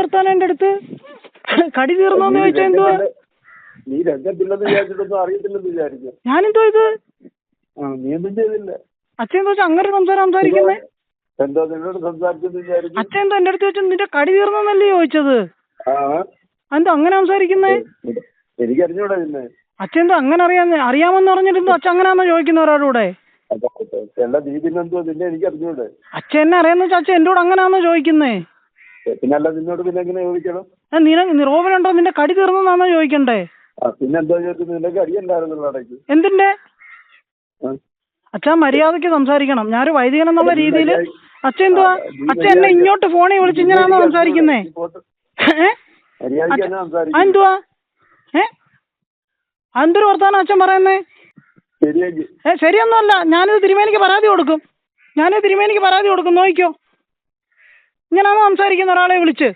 വർത്താനം എന്റെ അടുത്ത്? കടി തീർന്നോന്ന് ചോദിച്ചാ എന്തുവാ? നീ രംഗത്തില്ലെന്ന് വിചാരിച്ചിട്ടൊന്നും അറിയത്തില്ലെന്ന് വിചാരിക്കും. ഞാനെന്തോ ഇത്? അച്ഛനെന്തോ നീ ഒന്നും ചെയ്തില്ല. അച്ഛൻ എന്താ അങ്ങനെ സംസാരം സംസാരിക്കുന്നേ? എന്താ നിന്നോട് സംസാരിച്ചെന്ന് വിചാരിക്കും. അച്ഛൻ എന്താ എന്റെ അടുത്ത് വെച്ചാൽ നിന്റെ കടി തീർന്നോന്നല്ലേ ചോദിച്ചത്? എന്തോ അങ്ങനെ സംസാരിക്കുന്നേ? എനിക്ക് അറിഞ്ഞൂടാ പിന്നെ അച്ഛൻ എന്താ അങ്ങനെ അറിയാന്ന് അറിയാമെന്ന് പറഞ്ഞിട്ട് അച്ഛൻ അങ്ങനെയാണോ ചോദിക്കുന്ന ഒരാളൂടെ എല്ലാ നീ പിന്നെന്തോ നിന്നെ എനിക്ക് അറിഞ്ഞൂടെ അച്ഛൻ എന്നെ അറിയാന്ന് വെച്ചാൽ അച്ഛൻ എന്നോട് അങ്ങനെയാണോ ചോദിക്കുന്നേ? പിന്നെ അല്ല നിന്നോട് പിന്നെ എങ്ങനെ ചോദിക്കണം? നിന ഉണ്ടോ നിന്റെ കടി തീർന്നെന്നാണോ ചോദിക്കണ്ടേ? പിന്നെ എന്താ ചോദിച്ചത്? നിനക്ക് അടിയണ്ടായിരുന്നല്ലോ ഇടയ്ക്ക്. എന്തിന്റെ? അച്ഛാ അച്ഛൻ മര്യാദയ്ക്ക് സംസാരിക്കണം. ഞാനൊരു വൈദികൻ എന്നുള്ള രീതിയിൽ അച്ഛൻ എന്തുവാ? അച്ഛൻ എന്നെ ഇങ്ങോട്ട് ഫോണിൽ വിളിച്ച് ഇങ്ങനെയാണോ സംസാരിക്കുന്നേ? എന്തുവാ. ഏ? അതെന്തൊരു വർത്താനം അച്ഛൻ പറയുന്നേ? ഏ ശരിയൊന്നുമല്ല. ഞാനിത് തിരുമേനിക്ക് പരാതി കൊടുക്കും. ഞാനിത് തിരുമേനിക്ക് പരാതി കൊടുക്കും. നോക്കിക്കോ ഇങ്ങനെയാണോ സംസാരിക്കുന്ന ഒരാളെ വിളിച്ച്?